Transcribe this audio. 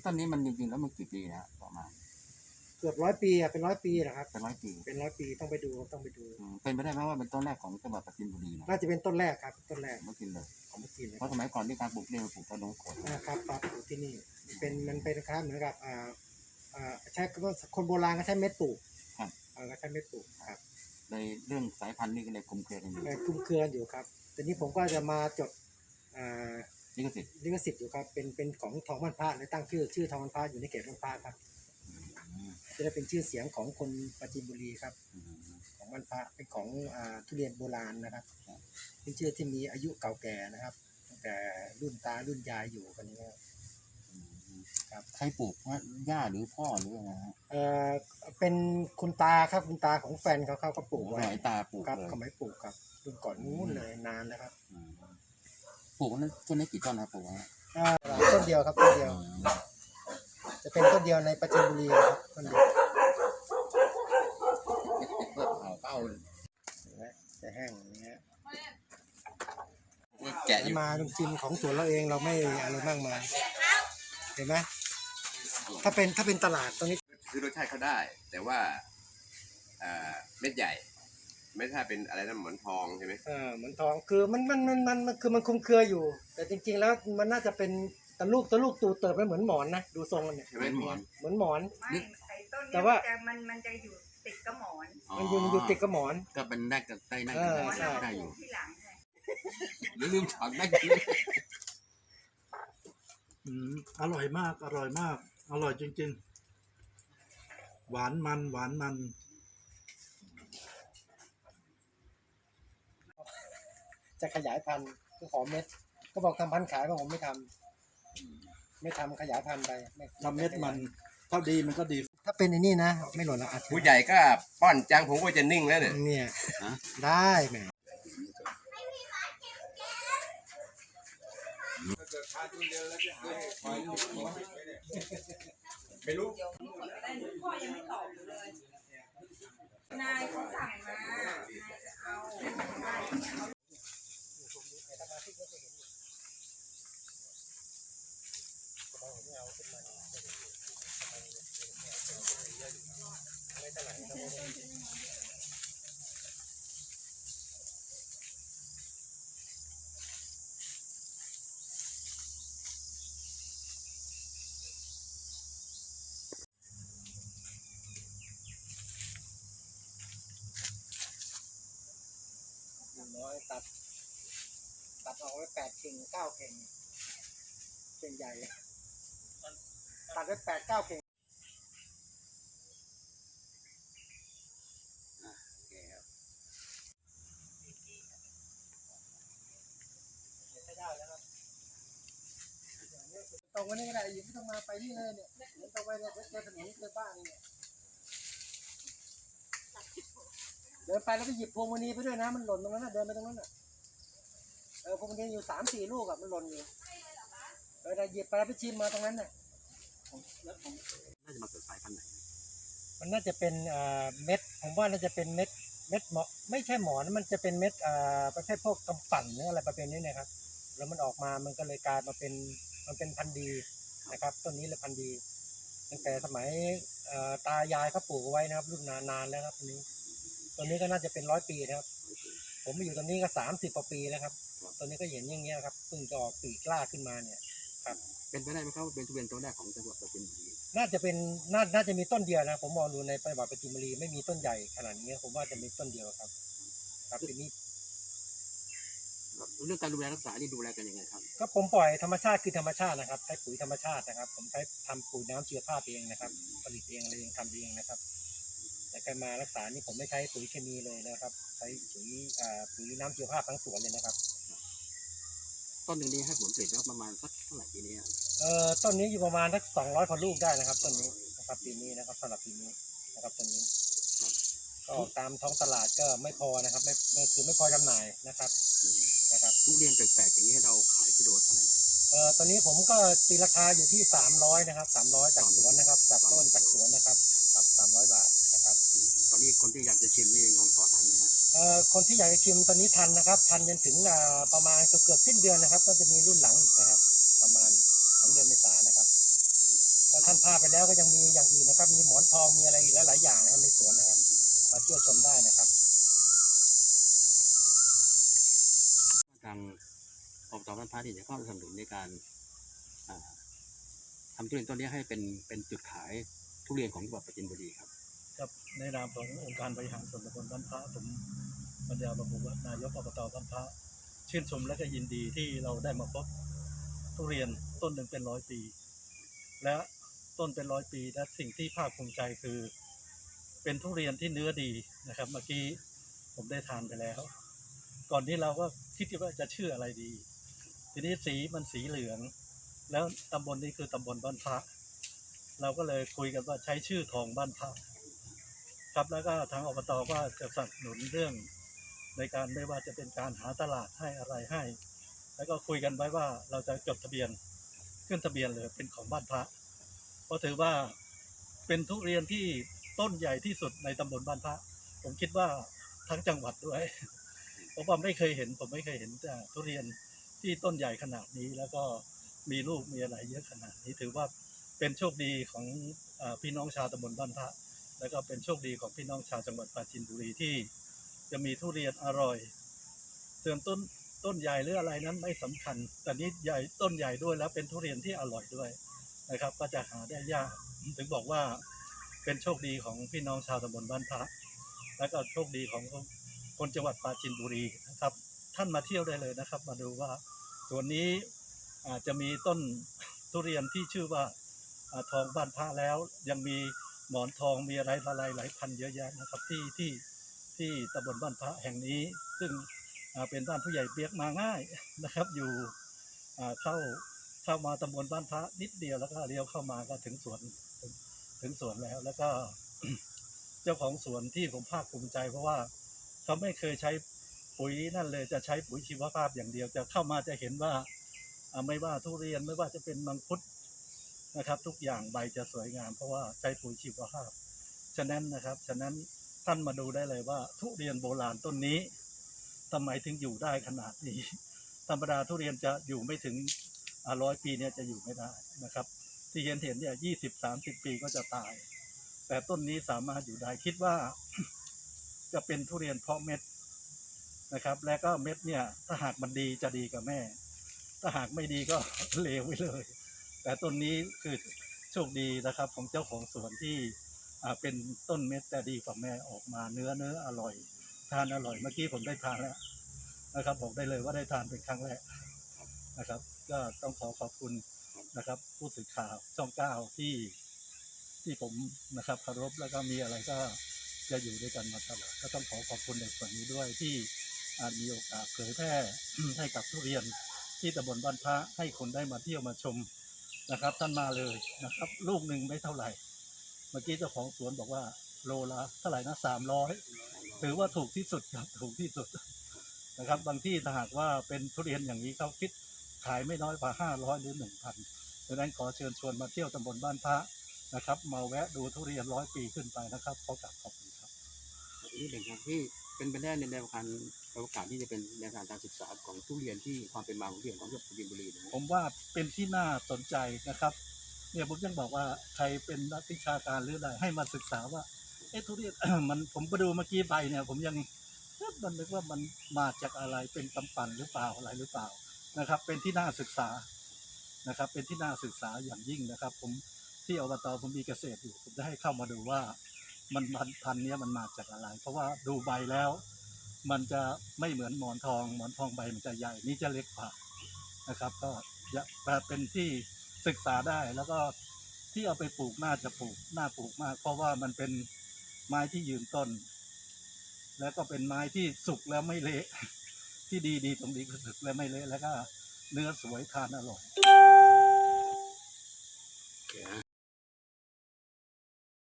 ที่ต้นนี้มันจริงๆแล้วมันกี่ปีนะประมาณเกือบร้อยปีอะเป็นร้อยปีนะครับ เป็นร้อยปีเป็นร้อยปีต้องไปดูต้องไปดู อืมเป็นไปได้ไหมว่าเป็นต้นแรกของจังหวัดปราจีนบุรีนะน่าจะเป็นต้นแรกครับ ต้นแรกเมื่อกินเลย ของเมื่อกี้นะเพราะสมัยก่อนที่การปลูกเนี่ยมันปลูกต้นนงขนอ่าครับครับอยู่ที่นี่เป็นมันเป็นคล้ายเหมือนกับอ่าอ่าใช้คนโบราณก็ใช้เม็ดปลูกครับเออก็ใช้เม็ดปลูกครับในเรื่องสายพันธุ์นี่ก็เลยคลุมเครือกันอยู่แต่คลุมเครืออยู่ครับทีนี้ผมก็จะมาจดอ่า นี่ก็สิทธิ์ลิขสิทธิ์อยู่ครับ เป็นเป็นของทองมันพระเลยตั้งชื่อชื่อทองมันพระอยู่ในเขตมันพระครับอืมจะได้เป็นชื่อเสียงของคนปราจีนบุรีครับอืมของมันพระเป็นของอ่าทุเรียนโบราณนะครับครับเป็นชื่อที่มีอายุเก่าแก่นะครับตั้งแต่รุ่นตารุ่นยายอยู่กันนี้ครับอืมครับใครปลูกฮะย่าหรือพ่อหรือยังไงฮะเอ่อเป็นคุณตาครับคุณตาของแฟนเขาเขาก็ปลูกสไว้มัยตาปลูกครับเลยเขาไม่ปลูกครับรุ่นก่อนนู้นเลยนานแล้วครับอืม ปลูกนั้นต้นนี้กี่ต้นนะปลูกฮะอ่าต้นเดียวครับต้นเดียวอืมจะเป็นต้นเดียวในปราจีนบุรีครับต้นเดียวเพื่อเผาเป้าเห็นไหมจะแห้งอย่างเงี้ยแกะอยู่มาลุงจิมของสวนเราเองเราไม่อะไรมากมายเห็นไหมถ้าเป็นถ้าเป็นตลาดตรงนี้ คือรสชาติเขาได้ แต่ว่าอ่าเม็ดใหญ่ ไม่ถ้าเป็นอะไรนะหมอนทองใช่ไหมเออเหมือนทองคือมันมันมันมันมันคือมันคลุมเครืออยู่ แต่จริง ๆ แล้วมันน่าจะเป็นตะลูกตะลูกตูเติบไปเหมือนหมอนนะดูทรงมันเนี่ยใช่ไหมเป็นหมอน เหมือนหมอน ไม่ไอ้ต้นแต่เนี้ว่าจะมันมันจะอยู่ติดกับหมอนมันอยู่มันอยู่ติดกับหมอน ก็เป็นแรกกับใต้นั่งเออหมอนใช่เราได้ปอลูยู่กที่หลังไงหรือลืมถังได้กินอืมอร่อยมาก อร่อยมาก อร่อยจริง ๆ หวานมัน หวานมัน จะขยายพันธุ์ก็ขอเม็ด ก็บอกทำพันธุ์ขายก็ผมไม่ทำไม่ทำขยายพันธุ์ไปไทำเม็ดมันถ้าดีมันก็ดี ถ้าเป็นไอ้นี่นะ ไม่หล่นละอัดผู้ใหญ่ก็ป้อนจังผมก็จะนิ่งแล้วเนี่ย เนี่ยได้แหมนายเขาสั่งมานายจะเอา อย่างน้อยตัด ตัดออกไว้แปดเข่งเก้าเข่งเข่งใหญ่ตัดไว้แปดเก้าเข่ง ไม่ได้แล้วครับต รงวันนี้ก็ได้อยู่ไม่ต้องมาไปนี่เลยเนี่ยเดินตรงไปเนี่ยเดี๋ยวเจอถนนเจอบ้านนี่เนี่ยเดินไปแล้วก็หยิบพวงมณีไปด้วยนะ มันหล่นตรงนั้นนะเดินไปตรงนั้นน่ะเออพวงมณีอยู่สามสี่ลูกอะมันหล่นอยู่เออแต่หยิบไปแล้วไปชิมมาตรงนั้นน่ะน่าจะมาเกิดสายพันธุ์ไหนมันน่าจะเป็นเอ่อเม็ด ผมว่าน่าจะเป็นเม็ดเม็ดหมอไม่ใช่หมอนมันจะเป็นเม็ดเอ่อประเภทพวกกำปั่นหรืออะไรประเภทนี้นะครับ แล้วมันออกมามันก็เลยกลายมาเป็น มันเป็นพันธุ์ดีนะครับ ต้นนี้เลยพันธุ์ดี ตั้งแต่สมัยเอ่อตายายเขาปลูกเอาไว้นะครับ รุ่นนานๆแล้วครับต้นนี้ต้นนี้ก็น่าจะเป็นร้อยปีนะครับ ผมมาอยู่ตรงนี้ก็สามสิบกว่าปีแล้วครับต้นนี้ก็เห็นอย่างเงี้ยครับเพิ่งจะออกปีกล้าขึ้นมาเนี่ยเป็นไปได้ไหมครับว่าเป็นทุเรียนตัวแรกของจังหวัดปราจีนบุรีน่าจะเป็นน่าน่าจะมีต้นเดียวนะ ผมมองดูในประวัติปราจินบุรีไม่มีต้นใหญ่ขนาดนี้ ผมว่าจะมีต้นเดียวครับ ครับทีนี้ เรื่องการดูแลรักษานี่ดูแลกันยังไงครับ ก็ผมปล่อยธรรมชาติคือธรรมชาตินะครับ ใช้ปุ๋ยธรรมชาตินะครับ ผมใช้ทำปุ๋ยน้ำชีวภาพเองนะครับ ผลิตเองอะไรเองทำเองนะครับแต่การมารักษานี่ผมไม่ใช้ปุ๋ยเคมีเลยนะครับ ใช้ปุ๋ยอ่าปุ๋ยน้ำชีวภาพทั้งสวนเลยนะครับ ต้นหนึ่งนี้ให้ผลผลิตแล้วประมาณสักเท่าไหร่ปีนี้อะเอ่อต้นนี้อยู่ประมาณสักสองร้อยกว่าลูกได้นะครับต้นนี้นะครับปีนี้นะครับสำหรับปีนี้นะครับต้นนี้ ก็ตามท้องตลาดก็ไม่พอนะครับ ไม่ไม่คือไม่พอจำหน่ายนะครับ อืม นะครับทุเรียนแปลกๆอย่างนี้เราขายกิโลเท่าไหร่เอ่อตอนนี้ผมก็ตีราคาอยู่ที่สามร้อยนะครับสามร้อยจากสวนนะครับจากต้นจากสวนนะครับกับสามร้อยบาทนะครับอืมตอนนี้คนที่อยากจะชิมนี่งอนขอทันไหมฮะเอ่อคนที่อยากจะชิมตอนนี้ทันนะครับ ทันจนถึงอ่าประมาณเกือบเกือบสิ้นเดือนนะครับ ก็จะมีรุ่นหลังอีกนะครับ ประมาณสองเดือนเมษายนนะครับท่านพาไปแล้วก็ยังมีอย่างอื่นนะครับ มีหมอนทองมีอะไรอีกหลายๆอย่างนะครับในสวนนะครับ มาเที่ยวชมได้นะครับ ทาง อบตบ้านพระที่จะเข้าสนับสนุนในการอ่าทำทุเรียนต้นนี้ให้เป็นเป็นจุดขายทุเรียนของจังหวัดปราจีนบุรีครับครับในนามขององค์การบริหารส่วนตำบลบ้านพระผมปัญญาบำรุงวัฒนนายกอบตบ้านพระชื่นชมและก็ยินดีที่เราได้มาพบทุเรียนต้นหนึ่งเป็นร้อยปี และต้นเป็นร้อยปีและสิ่งที่ภาคภูมิใจคือ เป็นทุเรียนที่เนื้อดีนะครับ เมื่อกี้ผมได้ทานไปแล้ว ก่อนนี้เราก็คิดว่าจะชื่ออะไรดี ทีนี้สีมันสีเหลือง แล้วตำบลนี้คือตำบลบ้านพระ เราก็เลยคุยกันว่าใช้ชื่อทองบ้านพระครับแล้วก็ทางอบตก็จะสนับสนุนเรื่อง ในการไม่ว่าจะเป็นการหาตลาดให้อะไรให้ แล้วก็คุยกันไว้ว่าเราจะจดทะเบียนขึ้นทะเบียนเลยเป็นของบ้านพระเพราะถือว่าเป็นทุเรียนที่ต้นใหญ่ที่สุดในตำบลบ้านพระ ผมคิดว่าทั้งจังหวัดด้วย เพราะว่าไม่เคยเห็นผมไม่เคยเห็นแต่ทุเรียน ที่ต้นใหญ่ขนาดนี้ แล้วก็มีลูกมีอะไรเยอะขนาดนี้ถือว่าเป็นโชคดีของอพี่น้องชาวตำบลบ้านพระ แล้วก็เป็นโชคดีของพี่น้องชาวจังหวัดปราจีนบุรีที่ จะมีทุเรียนอร่อยส่วนต้นต้นใหญ่หรืออะไรนั้นไม่สำคัญ แต่นี้ใหญ่ต้นใหญ่ด้วยแล้วเป็นทุเรียนที่อร่อยด้วยนะครับ ก็จะหาได้ยาก ถึงบอกว่าเป็นโชคดีของพี่น้องชาวตำบลบ้านพระ แล้วก็โชคดีของคนจังหวัดปราจีนบุรีนะครับ ท่านมาเที่ยวได้เลยนะครับ มาดูว่าสวนนี้อาจจะมีต้นทุเรียนที่ชื่อว่าอทองบ้านพระแล้ว ยังมีหมอนทองมีอะไรอะไรหลายพันเยอะแยะนะครับที่ที่ที่ตำบลบ้านพระแห่งนี้ ซึ่งเป็นบ้านผู้ใหญ่เปียกมาง่ายนะครับ อยู่เข้าเข้ามาตำบลบ้านพระนิดเดียวแล้วก็เลี้ยวเข้ามาก็ถึงสวนถึงสวนแล้วแล้วก็ เจ้าของสวนที่ผมภาคภูมิใจ เพราะว่าเขาไม่เคยใช้ ปุ๋ยนั่นเลยจะใช้ปุ๋ยชีวภาพอย่างเดียวจะเข้ามาจะเห็นว่าไม่ว่าทุเรียนไม่ว่าจะเป็นมังคุดนะครับ ทุกอย่างใบจะสวยงาม เพราะว่าใช้ปุ๋ยชีวภาพ ฉะนั้นนะครับ ฉะนั้นท่านมาดูได้เลยว่า ทุเรียนโบราณต้นนี้ทำไมถึงอยู่ได้ขนาดนี้ ธรรมดาทุเรียนจะอยู่ไม่ถึงร้อยปีเนี่ยจะอยู่ไม่ได้นะครับ ที่เห็นเห็นเนี่ยยี่สิบสามสิบปีก็จะตาย แต่ต้นนี้สามารถอยู่ได้คิดว่า จะเป็นทุเรียนเพาะเม็ด นะครับ และก็เม็ดเนี่ยถ้าหากมันดีจะดีกับแม่ ถ้าหากไม่ดีก็เลวไปเลย แต่ต้นนี้คือโชคดีนะครับ ของเจ้าของสวนที่เป็นต้นเม็ดแต่ดีกว่าแม่ออกมาเนื้อเนื้ออร่อย ทานอร่อยเมื่อกี้ผมได้ทานแล้วนะครับบอกได้เลยว่าได้ทานเป็นครั้งแรกนะครับ ก็ต้องขอขอบคุณนะครับ ผู้สื่อข่าวช่องเก้าที่ที่ผมนะครับเคารพแล้วก็มีอะไรก็จะอยู่ด้วยกันมาตลอดก็ต้องขอขอบคุณในส่วนนี้ด้วยที่ อาจมีโอกาสเผยแพร่ให้กับทุเรียนที่ตำบลบ้านพระให้คนได้มาเที่ยวมาชมนะครับ ท่านมาเลยนะครับ ลูกหนึ่งไม่เท่าไหร่ เมื่อกี้เจ้าของสวนบอกว่าโลละเท่าไหร่นะสามร้อยถือว่าถูกที่สุดครับถูกที่สุดนะครับ บางที่ถ้าหากว่าเป็นทุเรียนอย่างนี้เขาคิดขายไม่น้อยกว่าห้าร้อยหรือหนึ่งพันดังนั้นขอเชิญชวนมาเที่ยวตำบลบ้านพระนะครับ มาแวะดูทุเรียนร้อยปีขึ้นไปนะครับขอกราบขอบคุณครับนี่เป็นครับที่ เป็นไปได้ในแนวการโอกาสที่จะเป็นแนวทางการศึกษาของทุเรียนที่ความเป็นมาของทุเรียนของจังหวัดปราจีนบุรีนะผมว่าเป็นที่น่าสนใจนะครับเนี่ยผมยังบอกว่าใครเป็นนักวิชาการหรืออะไรให้มาศึกษาว่าเอ๊ะทุเรียน มันผมไปดูเมื่อกี้ใบเนี่ย ผมยังเอ๊ะมันนึกว่ามันมาจากอะไรเป็นกำปั่นหรือเปล่าอะไรหรือเปล่านะครับ เป็นที่น่าศึกษานะครับ เป็นที่น่าศึกษาอย่างยิ่งนะครับ ผมที่อบตผมมีเกษตรอยู่ ผมจะให้เข้ามาดูว่า มันพันธุ์พันนี้มันมาจากอะไร เพราะว่าดูใบแล้ว มันจะไม่เหมือนหมอนทอง หมอนทองใบมันจะใหญ่นี่จะเล็กกว่านะครับ ก็จะเป็นที่ศึกษาได้แล้วก็ที่เอาไปปลูกน่าจะปลูกน่าปลูกมาก เพราะว่ามันเป็นไม้ที่ยืนต้น แล้วก็เป็นไม้ที่สุกแล้วไม่เละที่ดีดีตรงนี้คือสุกแล้วไม่เละแล้วก็เนื้อสวยทานอร่อย